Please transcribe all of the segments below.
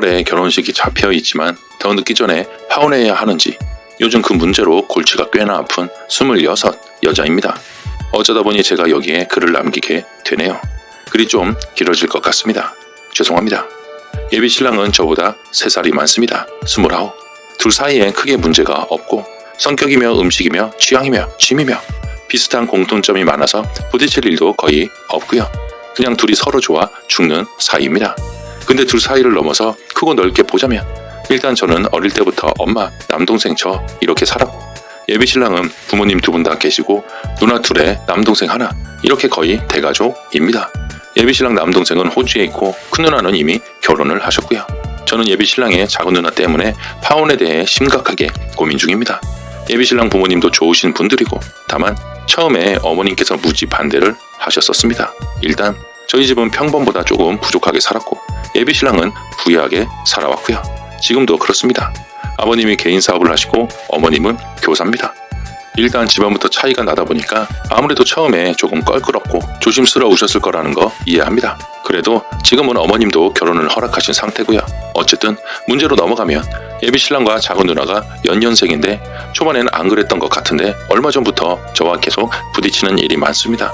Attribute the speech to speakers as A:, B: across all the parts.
A: 4월에 결혼식이 잡혀 있지만 더 늦기 전에 파혼해야 하는지 요즘 그 문제로 골치가 꽤나 아픈 26 여자입니다. 어쩌다 보니 제가 여기에 글을 남기게 되네요. 글이 좀 길어질 것 같습니다. 죄송합니다. 예비 신랑은 저보다 3살이 많습니다. 29. 둘 사이에 크게 문제가 없고 성격이며 음식이며 취향이며 취미며 비슷한 공통점이 많아서 부딪힐 일도 거의 없고요. 그냥 둘이 서로 좋아 죽는 사이입니다. 근데 둘 사이를 넘어서 크고 넓게 보자면 일단 저는 어릴 때부터 엄마, 남동생 저 이렇게 살았고 예비 신랑은 부모님 두 분 다 계시고 누나 둘에 남동생 하나 이렇게 거의 대가족입니다. 예비 신랑 남동생은 호주에 있고 큰 누나는 이미 결혼을 하셨고요. 저는 예비 신랑의 작은 누나 때문에 파혼에 대해 심각하게 고민 중입니다. 예비 신랑 부모님도 좋으신 분들이고 다만 처음에 어머님께서 무지 반대를 하셨었습니다. 일단 저희 집은 평범보다 조금 부족하게 살았고 예비 신랑은 부유하게 살아왔고요. 지금도 그렇습니다. 아버님이 개인 사업을 하시고 어머님은 교사입니다. 일단 집안부터 차이가 나다 보니까 아무래도 처음에 조금 껄끄럽고 조심스러우셨을 거라는 거 이해합니다. 그래도 지금은 어머님도 결혼을 허락하신 상태고요. 어쨌든 문제로 넘어가면 예비 신랑과 작은 누나가 연년생인데 초반에는 안 그랬던 것 같은데 얼마 전부터 저와 계속 부딪히는 일이 많습니다.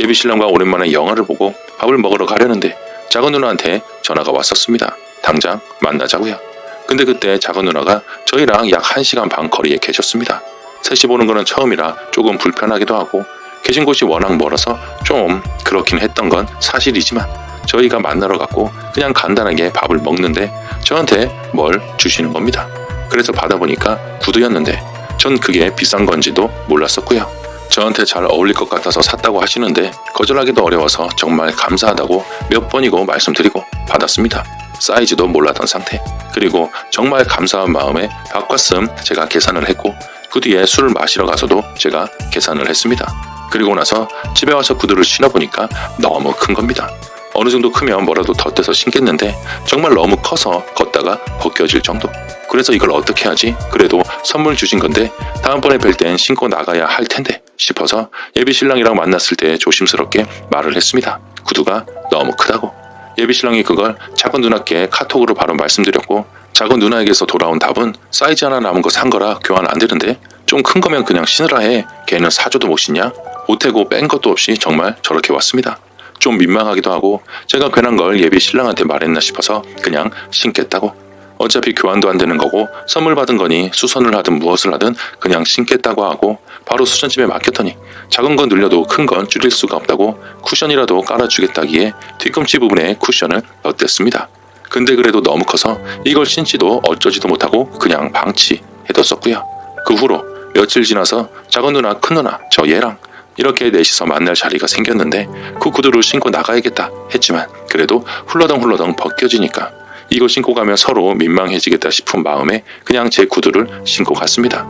A: 예비 신랑과 오랜만에 영화를 보고 밥을 먹으러 가려는데 작은 누나한테 전화가 왔었습니다. 당장 만나자고요. 근데 그때 작은 누나가 저희랑 약 1시간 반 거리에 계셨습니다. 셋이 보는 거는 처음이라 조금 불편하기도 하고 계신 곳이 워낙 멀어서 좀 그렇긴 했던 건 사실이지만 저희가 만나러 갔고 그냥 간단하게 밥을 먹는데 저한테 뭘 주시는 겁니다. 그래서 받아보니까 구두였는데 전 그게 비싼 건지도 몰랐었고요. 저한테 잘 어울릴 것 같아서 샀다고 하시는데 거절하기도 어려워서 정말 감사하다고 몇 번이고 말씀드리고 받았습니다. 사이즈도 몰랐던 상태. 그리고 정말 감사한 마음에 바꿨음 제가 계산을 했고 그 뒤에 술을 마시러 가서도 제가 계산을 했습니다. 그리고 나서 집에 와서 구두를 신어보니까 너무 큰 겁니다. 어느 정도 크면 뭐라도 덧대서 신겠는데 정말 너무 커서 걷다가 벗겨질 정도. 그래서 이걸 어떻게 하지? 그래도 선물 주신 건데 다음번에 뵐 땐 신고 나가야 할 텐데 싶어서 예비 신랑이랑 만났을 때 조심스럽게 말을 했습니다. 구두가 너무 크다고. 예비 신랑이 그걸 작은 누나께 카톡으로 바로 말씀드렸고 작은 누나에게서 돌아온 답은 사이즈 하나 남은 거 산 거라 교환 안 되는데 좀 큰 거면 그냥 신으라 해. 걔는 사줘도 못 신냐? 보태고 뺀 것도 없이 정말 저렇게 왔습니다. 좀 민망하기도 하고 제가 괜한 걸 예비 신랑한테 말했나 싶어서 그냥 신겠다고. 어차피 교환도 안 되는 거고 선물 받은 거니 수선을 하든 무엇을 하든 그냥 신겠다고 하고 바로 수전집에 맡겼더니 작은 건 늘려도 큰 건 줄일 수가 없다고 쿠션이라도 깔아주겠다기에 뒤꿈치 부분에 쿠션을 덧댔습니다. 근데 그래도 너무 커서 이걸 신지도 어쩌지도 못하고 그냥 방치해뒀었고요. 그 후로 며칠 지나서 작은 누나 큰 누나 저 얘랑 이렇게 넷이서 만날 자리가 생겼는데 그 구두를 신고 나가야겠다 했지만 그래도 훌러덩 훌러덩 벗겨지니까 이걸 신고 가면 서로 민망해지겠다 싶은 마음에 그냥 제 구두를 신고 갔습니다.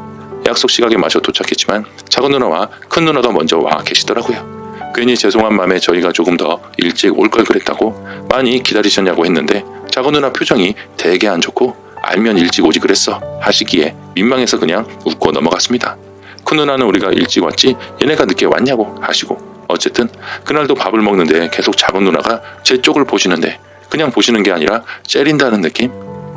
A: 약속 시각에 맞춰 도착했지만 작은 누나와 큰 누나가 먼저 와 계시더라고요. 괜히 죄송한 마음에 저희가 조금 더 일찍 올 걸 그랬다고 많이 기다리셨냐고 했는데 작은 누나 표정이 되게 안 좋고 알면 일찍 오지 그랬어 하시기에 민망해서 그냥 웃고 넘어갔습니다. 큰 누나는 우리가 일찍 왔지 얘네가 늦게 왔냐고 하시고 어쨌든 그날도 밥을 먹는데 계속 작은 누나가 제 쪽을 보시는데 그냥 보시는 게 아니라 째린다는 느낌?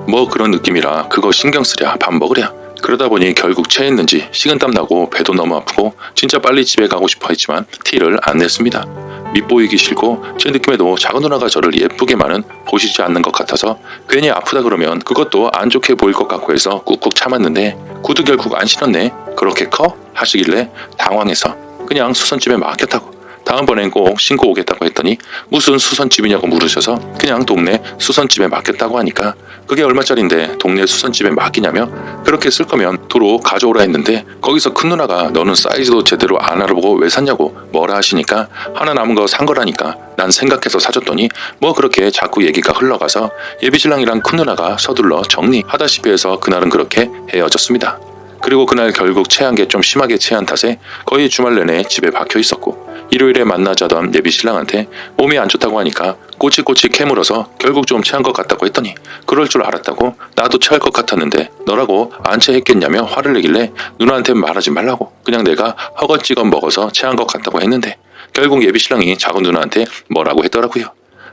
A: 뭐 그런 느낌이라 그거 신경 쓰랴 밥 먹으랴 그러다 보니 결국 체했는지 식은땀 나고 배도 너무 아프고 진짜 빨리 집에 가고 싶어 했지만 티를 안 냈습니다. 밉보이기 싫고 제 느낌에도 작은 누나가 저를 예쁘게만은 보시지 않는 것 같아서 괜히 아프다 그러면 그것도 안 좋게 보일 것 같고 해서 꾹꾹 참았는데 구두 결국 안 신었네 그렇게 커? 하시길래 당황해서 그냥 수선집에 맡겼다고 다음번엔 꼭 신고 오겠다고 했더니 무슨 수선집이냐고 물으셔서 그냥 동네 수선집에 맡겼다고 하니까 그게 얼마짜린데 동네 수선집에 맡기냐며 그렇게 쓸 거면 도로 가져오라 했는데 거기서 큰 누나가 너는 사이즈도 제대로 안 알아보고 왜 샀냐고 뭐라 하시니까 하나 남은 거 산 거라니까 난 생각해서 사줬더니 뭐 그렇게 자꾸 얘기가 흘러가서 예비신랑이랑 큰 누나가 서둘러 정리하다시피 해서 그날은 그렇게 헤어졌습니다. 그리고 그날 결국 체한 게 좀 심하게 체한 탓에 거의 주말 내내 집에 박혀 있었고 일요일에 만나자던 예비 신랑한테 몸이 안 좋다고 하니까 꼬치꼬치 캐물어서 결국 좀 체한 것 같다고 했더니 그럴 줄 알았다고 나도 체할 것 같았는데 너라고 안 체했겠냐며 화를 내길래 누나한테 말하지 말라고 그냥 내가 허겁지겁 먹어서 체한 것 같다고 했는데 결국 예비 신랑이 작은 누나한테 뭐라고 했더라고요.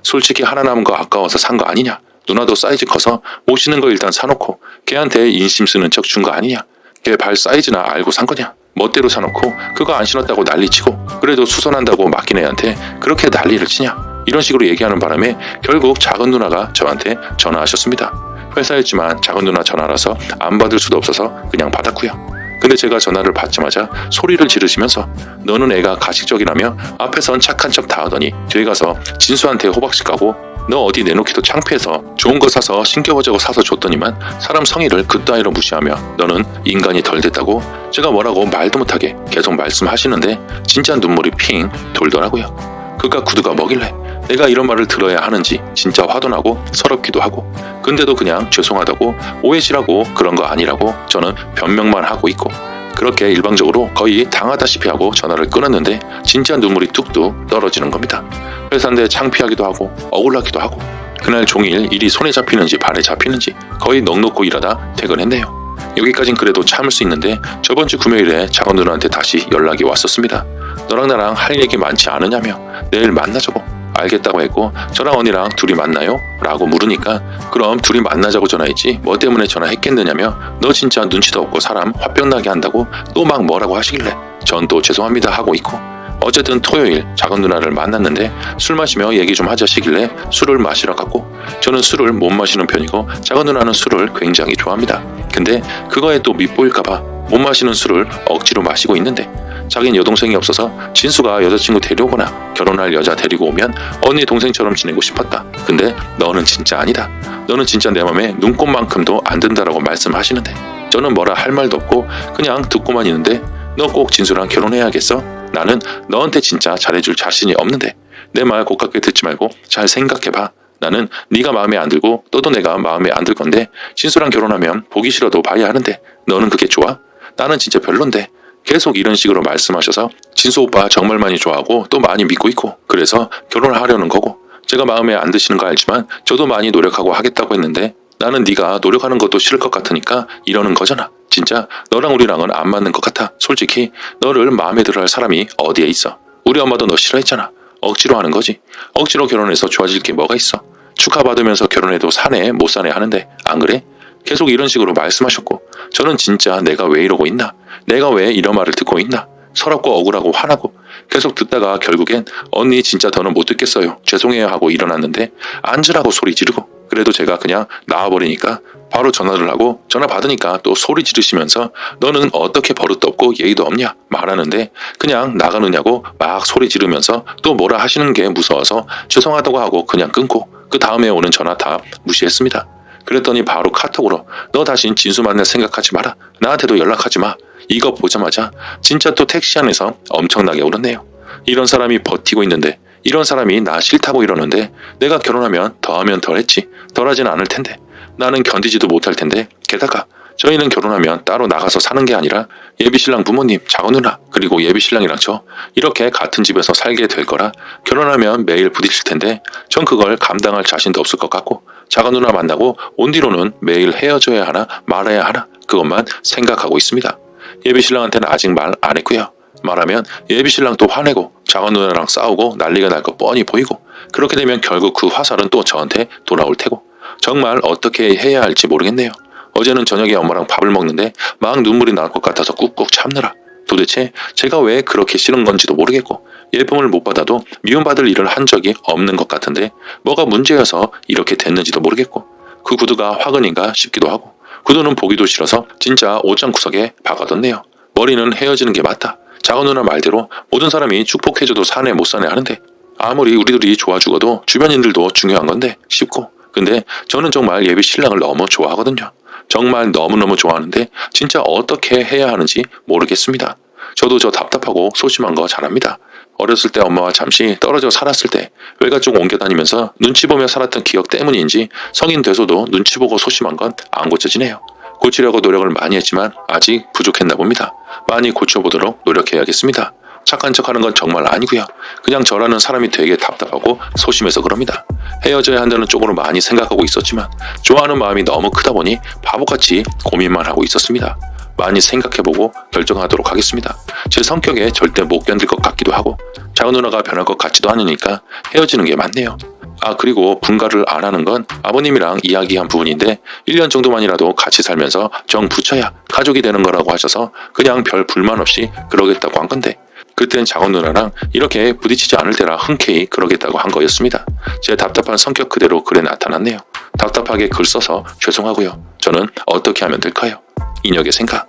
A: 솔직히 하나 남은 거 아까워서 산 거 아니냐? 누나도 사이즈 커서 모시는 거 일단 사놓고 걔한테 인심 쓰는 척 준 거 아니냐? 걔 발 사이즈나 알고 산 거냐? 멋대로 사놓고 그거 안 신었다고 난리치고 그래도 수선한다고 맡긴 애한테 그렇게 난리를 치냐? 이런 식으로 얘기하는 바람에 결국 작은 누나가 저한테 전화하셨습니다. 회사였지만 작은 누나 전화라서 안 받을 수도 없어서 그냥 받았고요. 근데 제가 전화를 받자마자 소리를 지르시면서 너는 애가 가식적이라며 앞에선 착한 척 다 하더니 뒤에 가서 진수한테 호박씨 까고 너 어디 내놓기도 창피해서 좋은 거 사서 신겨보자고 사서 줬더니만 사람 성의를 그따위로 무시하며 너는 인간이 덜 됐다고 제가 뭐라고 말도 못하게 계속 말씀하시는데 진짜 눈물이 핑 돌더라고요. 그깟 구두가 뭐길래 내가 이런 말을 들어야 하는지 진짜 화도 나고 서럽기도 하고 근데도 그냥 죄송하다고 오해시라고 그런 거 아니라고 저는 변명만 하고 있고 그렇게 일방적으로 거의 당하다시피 하고 전화를 끊었는데 진짜 눈물이 뚝뚝 떨어지는 겁니다. 회사인데 창피하기도 하고 억울하기도 하고 그날 종일 일이 손에 잡히는지 발에 잡히는지 거의 넋놓고 일하다 퇴근했네요. 여기까진 그래도 참을 수 있는데 저번 주 금요일에 작은 누나한테 다시 연락이 왔었습니다. 너랑 나랑 할 얘기 많지 않으냐며 내일 만나자고 알겠다고 했고 저랑 언니랑 둘이 만나요? 라고 물으니까 그럼 둘이 만나자고 전화했지 뭐 때문에 전화했겠느냐며 너 진짜 눈치도 없고 사람 화병 나게 한다고 또 막 뭐라고 하시길래 전 또 죄송합니다 하고 있고 어쨌든 토요일 작은 누나를 만났는데 술 마시며 얘기 좀 하자시길래 술을 마시러 갔고 저는 술을 못 마시는 편이고 작은 누나는 술을 굉장히 좋아합니다. 근데 그거에 또 밉보일까봐 못 마시는 술을 억지로 마시고 있는데 자긴 여동생이 없어서 진수가 여자친구 데려오거나 결혼할 여자 데리고 오면 언니 동생처럼 지내고 싶었다. 근데 너는 진짜 아니다. 너는 진짜 내 맘에 눈곱만큼도 안 든다라고 말씀하시는데 저는 뭐라 할 말도 없고 그냥 듣고만 있는데 너 꼭 진수랑 결혼해야겠어? 나는 너한테 진짜 잘해줄 자신이 없는데 내말 고깝게 듣지 말고 잘 생각해봐. 나는 네가 마음에 안 들고 너도 내가 마음에 안 들 건데 진수랑 결혼하면 보기 싫어도 봐야 하는데 너는 그게 좋아? 나는 진짜 별론데 계속 이런 식으로 말씀하셔서 진수 오빠 정말 많이 좋아하고 또 많이 믿고 있고 그래서 결혼하려는 거고 제가 마음에 안 드시는 거 알지만 저도 많이 노력하고 하겠다고 했는데 나는 네가 노력하는 것도 싫을 것 같으니까 이러는 거잖아. 진짜 너랑 우리랑은 안 맞는 것 같아. 솔직히 너를 마음에 들어 할 사람이 어디에 있어. 우리 엄마도 너 싫어했잖아. 억지로 하는 거지. 억지로 결혼해서 좋아질 게 뭐가 있어. 축하받으면서 결혼해도 사내 못 사내 하는데 안 그래? 계속 이런 식으로 말씀하셨고 저는 진짜 내가 왜 이러고 있나? 내가 왜 이런 말을 듣고 있나? 서럽고 억울하고 화나고 계속 듣다가 결국엔 언니 진짜 더는 못 듣겠어요. 죄송해요 하고 일어났는데 앉으라고 소리 지르고 그래도 제가 그냥 나와버리니까 바로 전화를 하고 전화 받으니까 또 소리 지르시면서 너는 어떻게 버릇도 없고 예의도 없냐 말하는데 그냥 나가느냐고 막 소리 지르면서 또 뭐라 하시는 게 무서워서 죄송하다고 하고 그냥 끊고 그 다음에 오는 전화 다 무시했습니다. 그랬더니 바로 카톡으로 너 다신 진수 만날 생각하지 마라. 나한테도 연락하지 마. 이거 보자마자 진짜 또 택시 안에서 엄청나게 울었네요. 이런 사람이 버티고 있는데 이런 사람이 나 싫다고 이러는데 내가 결혼하면 더하면 덜했지 덜하진 않을 텐데 나는 견디지도 못할 텐데 게다가 저희는 결혼하면 따로 나가서 사는 게 아니라 예비신랑 부모님, 작은 누나, 그리고 예비신랑이랑 저 이렇게 같은 집에서 살게 될 거라 결혼하면 매일 부딪힐 텐데 전 그걸 감당할 자신도 없을 것 같고 작은 누나 만나고 온 뒤로는 매일 헤어져야 하나 말아야 하나 그것만 생각하고 있습니다. 예비신랑한테는 아직 말 안 했고요. 말하면 예비신랑 또 화내고 작은 누나랑 싸우고 난리가 날거 뻔히 보이고 그렇게 되면 결국 그 화살은 또 저한테 돌아올 테고 정말 어떻게 해야 할지 모르겠네요. 어제는 저녁에 엄마랑 밥을 먹는데 막 눈물이 날것 같아서 꾹꾹 참느라 도대체 제가 왜 그렇게 싫은 건지도 모르겠고 예쁨을 못 받아도 미움받을 일을 한 적이 없는 것 같은데 뭐가 문제여서 이렇게 됐는지도 모르겠고 그 구두가 화근인가 싶기도 하고 구두는 보기도 싫어서 진짜 옷장 구석에 박아뒀네요. 머리는 헤어지는 게 맞다. 작은 누나 말대로 모든 사람이 축복해줘도 사내 못 사내 하는데 아무리 우리들이 좋아 죽어도 주변인들도 중요한 건데 싶고 근데 저는 정말 예비 신랑을 너무 좋아하거든요. 정말 너무너무 좋아하는데 진짜 어떻게 해야 하는지 모르겠습니다. 저도 저 답답하고 소심한 거 잘합니다. 어렸을 때 엄마와 잠시 떨어져 살았을 때 외가 쪽 옮겨 다니면서 눈치 보며 살았던 기억 때문인지 성인 돼서도 눈치 보고 소심한 건 안 고쳐지네요. 고치려고 노력을 많이 했지만 아직 부족했나 봅니다. 많이 고쳐보도록 노력해야겠습니다. 착한 척 하는 건 정말 아니고요. 그냥 저라는 사람이 되게 답답하고 소심해서 그럽니다. 헤어져야 한다는 쪽으로 많이 생각하고 있었지만 좋아하는 마음이 너무 크다 보니 바보같이 고민만 하고 있었습니다. 많이 생각해보고 결정하도록 하겠습니다. 제 성격에 절대 못 견딜 것 같기도 하고 작은 누나가 변할 것 같지도 않으니까 헤어지는 게 맞네요. 아 그리고 분가를 안 하는 건 아버님이랑 이야기한 부분인데 1년 정도만이라도 같이 살면서 정 붙여야 가족이 되는 거라고 하셔서 그냥 별 불만 없이 그러겠다고 한 건데 그땐 작은 누나랑 이렇게 부딪히지 않을 때라 흔쾌히 그러겠다고 한 거였습니다. 제 답답한 성격 그대로 글에 나타났네요. 답답하게 글 써서 죄송하고요. 저는 어떻게 하면 될까요? 인혁의 생각.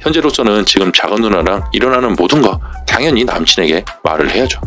A: 현재로서는 지금 작은 누나랑 일어나는 모든 거 당연히 남친에게 말을 해야죠.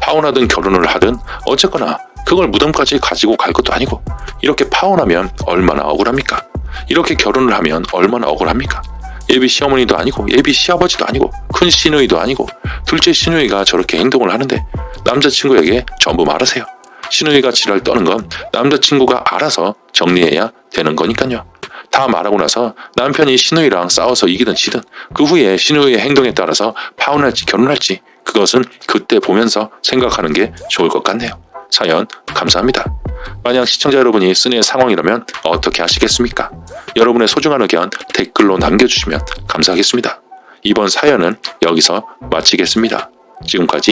A: 파혼하든 결혼을 하든 어쨌거나 그걸 무덤까지 가지고 갈 것도 아니고 이렇게 파혼하면 얼마나 억울합니까? 이렇게 결혼을 하면 얼마나 억울합니까? 예비 시어머니도 아니고 예비 시아버지도 아니고 큰 시누이도 아니고 둘째 시누이가 저렇게 행동을 하는데 남자친구에게 전부 말하세요. 시누이가 지랄 떠는 건 남자친구가 알아서 정리해야 되는 거니까요. 다 말하고 나서 남편이 시누이랑 싸워서 이기든 지든 그 후에 시누이의 행동에 따라서 파혼할지 결혼할지 그것은 그때 보면서 생각하는 게 좋을 것 같네요. 사연 감사합니다. 만약 시청자 여러분이 쓴의 상황이라면 어떻게 하시겠습니까? 여러분의 소중한 의견 댓글로 남겨주시면 감사하겠습니다. 이번 사연은 여기서 마치겠습니다. 지금까지